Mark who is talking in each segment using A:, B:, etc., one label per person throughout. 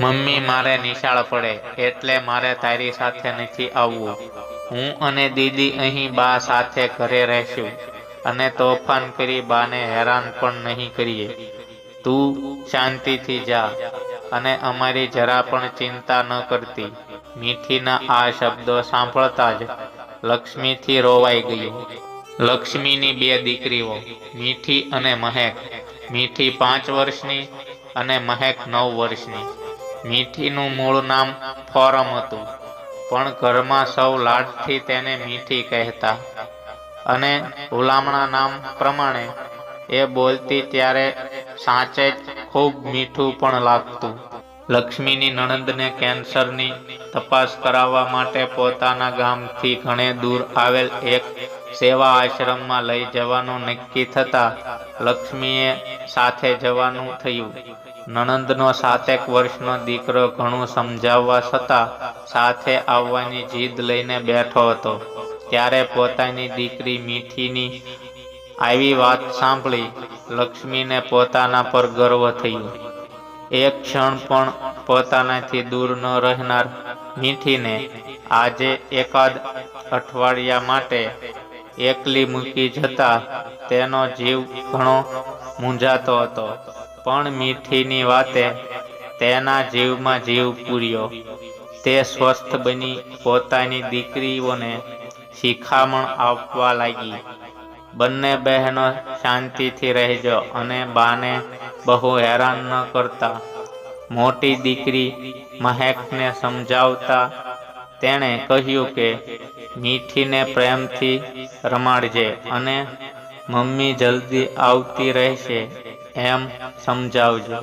A: Mummy મારે નિશાળ પડે, એટલે મારે તારી સાથે નથી આવવું. હું અને દીદી અહીં બા સાથે ઘરે રહેશું. અને તોફાન કરી બાને હેરાન પણ નહીં કરીએ. તું શાંતિથી જા, અને અમારી જરા પણ ચિંતા ન કરતી. મીઠીના આ શબ્દો સાંભળતા જ લક્ષ્મીથી રોવાઈ ગયું. લક્ષ્મીની બે દીકરીઓ, મીઠી અને મહેક. મીઠી પાંચ વર્ષની અને મહેક નવ વર્ષની. મીઠીનું મૂળ નામ ફોરમ હતું. પણ ઘરમાં સૌ લાડથી તેને મીઠી કહેતા. અને હુલામણા નામ પ્રમાણે એ બોલતી ત્યારે સાચે જ ખૂબ મીઠું પણ લાગતું. લક્ષ્મીની નણંદને કેન્સરની તપાસ કરાવવા માટે પોતાના ગામથી ઘણે દૂર આવેલ એક સેવા આશ્રમમાં લઈ જવાનું નક્કી થતા લક્ષ્મીએ સાથે જવાનું થયું. નણંદનો સાતેક વર્ષનો દીકરો ઘણું સમજાવવા છતાં સાથે આવવાની જીદ લઈને બેઠો હતો. ત્યારે પોતાની દીકરી મીઠીની આવી વાત સાંભળી લક્ષ્મીને પોતાના પર ગર્વ થયું. એક ક્ષણ પણ પોતાનાથી દૂર ન રહેનાર મીઠીને આજે એકાદ અઠવાડિયા માટે એકલી મૂકી જતા તેનો જીવ ઘણો મૂંઝાતો હતો. પણ મીઠીની વાતે તેના જીવમાં જીવ પૂર્યો. તે સ્વસ્થ બની પોતાની દીકરીઓને શિખામણ આપવા લાગી. બંને બહેનો શાંતિથી રહેજો અને બાને બહુ હેરાન ન કરતા. મોટી દીકરી મહેકને સમજાવતા તેણે કહ્યું કે, મીઠીને પ્રેમથી રમાડજે અને મમ્મી જલ્દી આવતી રહેશે, એમ સમજાવજો.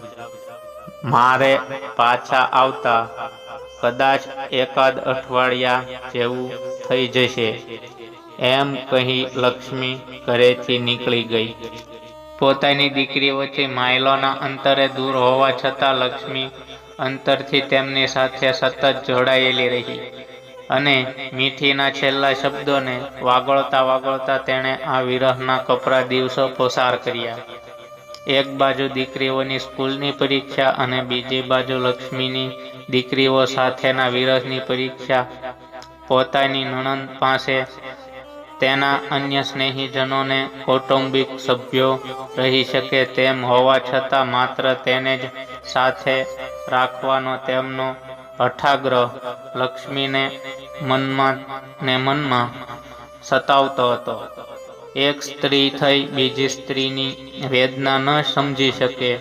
A: મારે પાછા આવતા કદાચ એકાદ અઠવાડિયા જેવું થઈ જશે, એમ કહી લક્ષ્મી ઘરેથી નીકળી ગઈ. પોતાની દીકરીઓથી માઇલોના અંતરે દૂર હોવા છતાં લક્ષ્મી અંતરથી તેમની સાથે સતત જોડાયેલી રહી. અને મીઠીના છેલ્લા શબ્દોને વાગોળતા વાગોળતા તેણે આ વિરહના કપરા દિવસો પસાર કર્યા. એક બાજુ દીકરીઓની સ્કૂલની પરીક્ષા અને બીજી બાજુ લક્ષ્મીની દીકરીઓ સાથેના વિરહની પરીક્ષા. પોતાની નણંદ પાસે તેના અન્ય સ્નેહીજનોને કૌટુંબિક સભ્યો રહી શકે તેમ હોવા છતાં માત્ર તેને જ સાથે રાખવાનો તેમનો હઠાગ્રહ લક્ષ્મીને મનમાં ને મનમાં સતાવતો હતો. એક સ્ત્રી થઈ બીજી સ્ત્રીની વેદના ન સમજી શકે.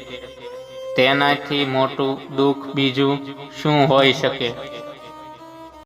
A: તેનાથી મોટું દુઃખ બીજું શું હોઈ શકે?